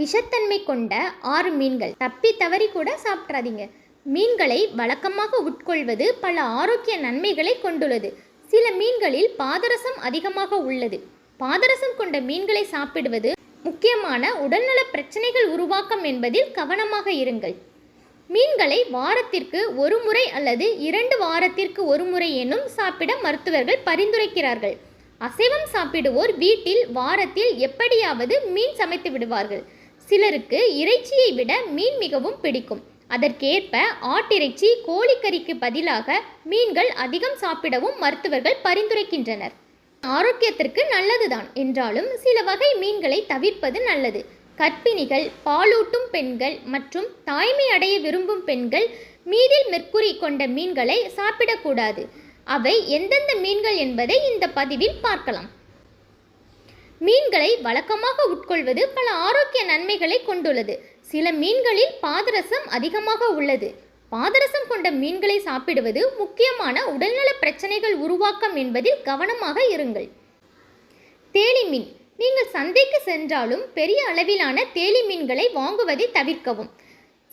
விஷத்தன்மை கொண்ட ஆறு மீன்கள். தப்பி தவறி கூட சாப்பிட்றாதீங்க மீன்களை வழக்கமாக உட்கொள்வது பல ஆரோக்கிய நன்மைகளை கொண்டுள்ளது. சில மீன்களில் பாதரசம் அதிகமாக உள்ளது. பாதரசம் கொண்ட மீன்களை சாப்பிடுவது முக்கியமான உடல்நல பிரச்சனைகள் உருவாக்கம் என்பதில் கவனமாக இருங்கள். மீன்களை வாரத்திற்கு ஒரு முறை அல்லது இரண்டு வாரத்திற்கு ஒரு முறை எனும் சாப்பிட மருத்துவர்கள் பரிந்துரைக்கிறார்கள். அசைவம் சாப்பிடுவோர் வீட்டில் வாரத்தில் எப்படியாவது மீன் சமைத்து விடுவார்கள். சிலருக்கு இறைச்சியை விட மீன் மிகவும் பிடிக்கும். அதற்கேற்ப ஆட்டிறைச்சி கோழிக்கறிக்கு பதிலாக மீன்கள் அதிகம் சாப்பிடவும் மருத்துவர்கள் பரிந்துரைக்கின்றனர். ஆரோக்கியத்திற்கு நல்லதுதான். என்றாலும் சில வகை மீன்களை தவிர்ப்பது நல்லது. கர்ப்பிணிகள் பாலூட்டும் பெண்கள் மற்றும் தாய்மை அடைய விரும்பும் பெண்கள் மீதில் மெர்க்குரி கொண்ட மீன்களை சாப்பிடக்கூடாது. அவை எந்தெந்த மீன்கள் என்பதை இந்த பதிவில் பார்க்கலாம். மீன்களை வழக்கமாக உட்கொள்வது பல ஆரோக்கிய நன்மைகளை கொண்டுள்ளது. சில மீன்களில் பாதரசம் அதிகமாக உள்ளது. பாதரசம் கொண்ட மீன்களை சாப்பிடுவது முக்கியமான உடல்நல பிரச்சனைகள் உருவாக்கம் என்பதில் கவனமாக இருங்கள். தேலி மீன். நீங்கள் சந்தைக்கு சென்றாலும் பெரிய அளவிலான தேலி மீன்களை வாங்குவதை தவிர்க்கவும்.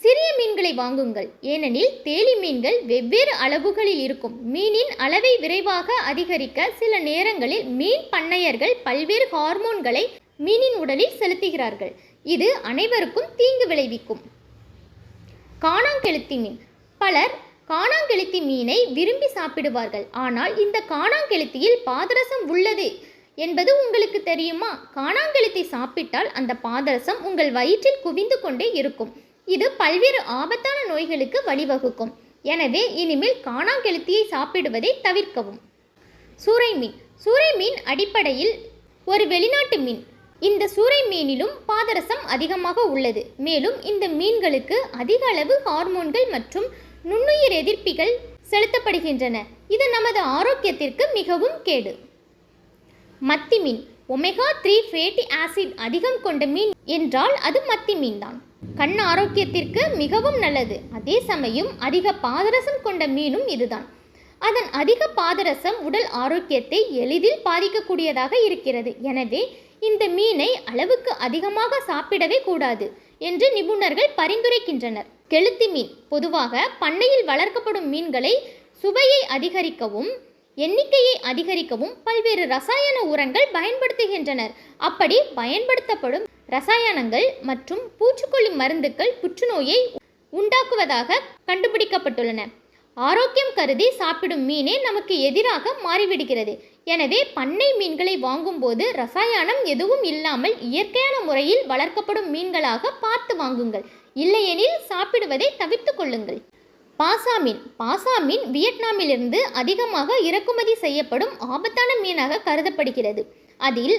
சிறிய மீன்களை வாங்குங்கள். ஏனெனில் தேலி மீன்கள் வெவ்வேறு அளவுகளில் இருக்கும். மீனின் அளவை விரைவாக அதிகரிக்க சில நேரங்களில் மீன் பண்ணையர்கள் பல்வேறு ஹார்மோன்களை மீனின் உடலில் செலுத்துகிறார்கள். இது அனைவருக்கும் தீங்கு விளைவிக்கும். காணாங்கெழுத்தி மீன். பலர் காணாங்கெழுத்தி மீனை விரும்பி சாப்பிடுவார்கள். ஆனால் இந்த காணாங்கெழுத்தியில் பாதரசம் உள்ளது என்பது உங்களுக்கு தெரியுமா? காணாங்கெளுத்தி சாப்பிட்டால் அந்த பாதரசம் உங்கள் வயிற்றில் குவிந்து கொண்டே இருக்கும். இது பல்வேறு ஆபத்தான நோய்களுக்கு வழிவகுக்கும். எனவே இனிமேல் காணாங்கெழுத்தியை சாப்பிடுவதை தவிர்க்கவும். சூறை மீன். சூறை மீன் அடிப்படையில் ஒரு வெளிநாட்டு மீன். இந்த சூறை மீனிலும் பாதரசம் அதிகமாக உள்ளது. மேலும் இந்த மீன்களுக்கு அதிக அளவு ஹார்மோன்கள் மற்றும் நுண்ணுயிர் எதிர்ப்பிகள் செலுத்தப்படுகின்றன. இது நமது ஆரோக்கியத்திற்கு மிகவும் கேடு. மத்தி மீன். ஒமேகா த்ரீ ஃபேட்டி ஆசிட் அதிகம் கொண்ட மீன் என்றால் அது மத்தி மீன் தான் கண் ஆரோக்கியத்திற்கு மிகவும் நல்லது. அதே சமயம் அதிக பாதரசம் கொண்ட மீனும் இதுதான். அதன் அதிக பாதரசம் உடல் ஆரோக்கியத்தை எளிதில் பாதிக்கக்கூடியதாக இருக்கிறது. எனவே இந்த மீனை அளவுக்கு அதிகமாக சாப்பிடவே கூடாது என்று நிபுணர்கள் பரிந்துரைக்கின்றனர். கெளுத்தி மீன் பொதுவாக பண்ணையில் வளர்க்கப்படும் மீன்களை சுவையை அதிகரிக்கவும் எண்ணிக்கையை அதிகரிக்கவும் பல்வேறு ரசாயன உரங்கள் பயன்படுத்துகின்றனர். அப்படி பயன்படுத்தப்படும் ரசாயனங்கள் மற்றும் பூச்சிக்கொல்லி மருந்துகள் புற்றுநோயை உண்டாக்குவதாக கண்டுபிடிக்கப்பட்டுள்ளன. ஆரோக்கியம் கருதி சாப்பிடும் மீனே நமக்கு எதிராக மாறிவிடுகிறது. எனவே பண்ணை மீன்களை வாங்கும்போது ரசாயனம் எதுவும் இல்லாமல் இயற்கையான முறையில் வளர்க்கப்படும் மீன்களாக பார்த்து வாங்குங்கள். இல்லையெனில் சாப்பிடுவதை தவிர்த்து கொள்ளுங்கள். பாசா மீன் பாசா மீன் வியட்நாமிலிருந்து அதிகமாக இறக்குமதி செய்யப்படும் ஆபத்தான மீனாக கருதப்படுகிறது. அதில்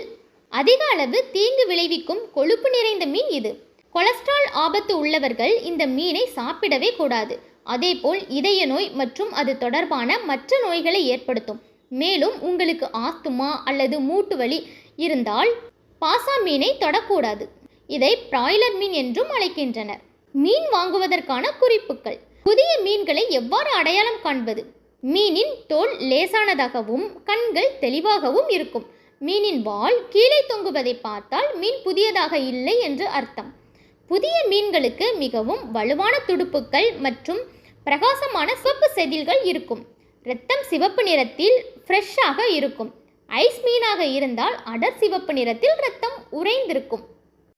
அதிக அளவு தீங்கு விளைவிக்கும் கொழுப்பு நிறைந்த மீன் இது. கொலஸ்ட்ரால் ஆபத்து உள்ளவர்கள் இந்த மீனை சாப்பிடவே கூடாது. அதேபோல் இதய நோய் மற்றும் அது தொடர்பான மற்ற நோய்களை ஏற்படுத்தும். மேலும் உங்களுக்கு ஆஸ்துமா அல்லது மூட்டு வலி இருந்தால் பாசா மீனை தொடக்கூடாது. இதை பிராய்லர் மீன் என்றும் அழைக்கின்றனர். மீன் வாங்குவதற்கான குறிப்புகள். புதிய மீன்களை எவ்வாறு அடையாளம் காண்பது? மீனின் தோல் லேசானதாகவும் கண்கள் தெளிவாகவும் இருக்கும். மீனின் வால் கீழே தொங்குவதை பார்த்தால் மீன் புதியதாக இல்லை என்று அர்த்தம். புதிய மீன்களுக்கு மிகவும் வலுவான துடுப்புகள் மற்றும் பிரகாசமான சிவப்பு செதில்கள் இருக்கும். இரத்தம் சிவப்பு நிறத்தில் ஃப்ரெஷ்ஷாக இருக்கும். ஐஸ் மீனாக இருந்தால் அடர் சிவப்பு நிறத்தில் இரத்தம் உறைந்திருக்கும்.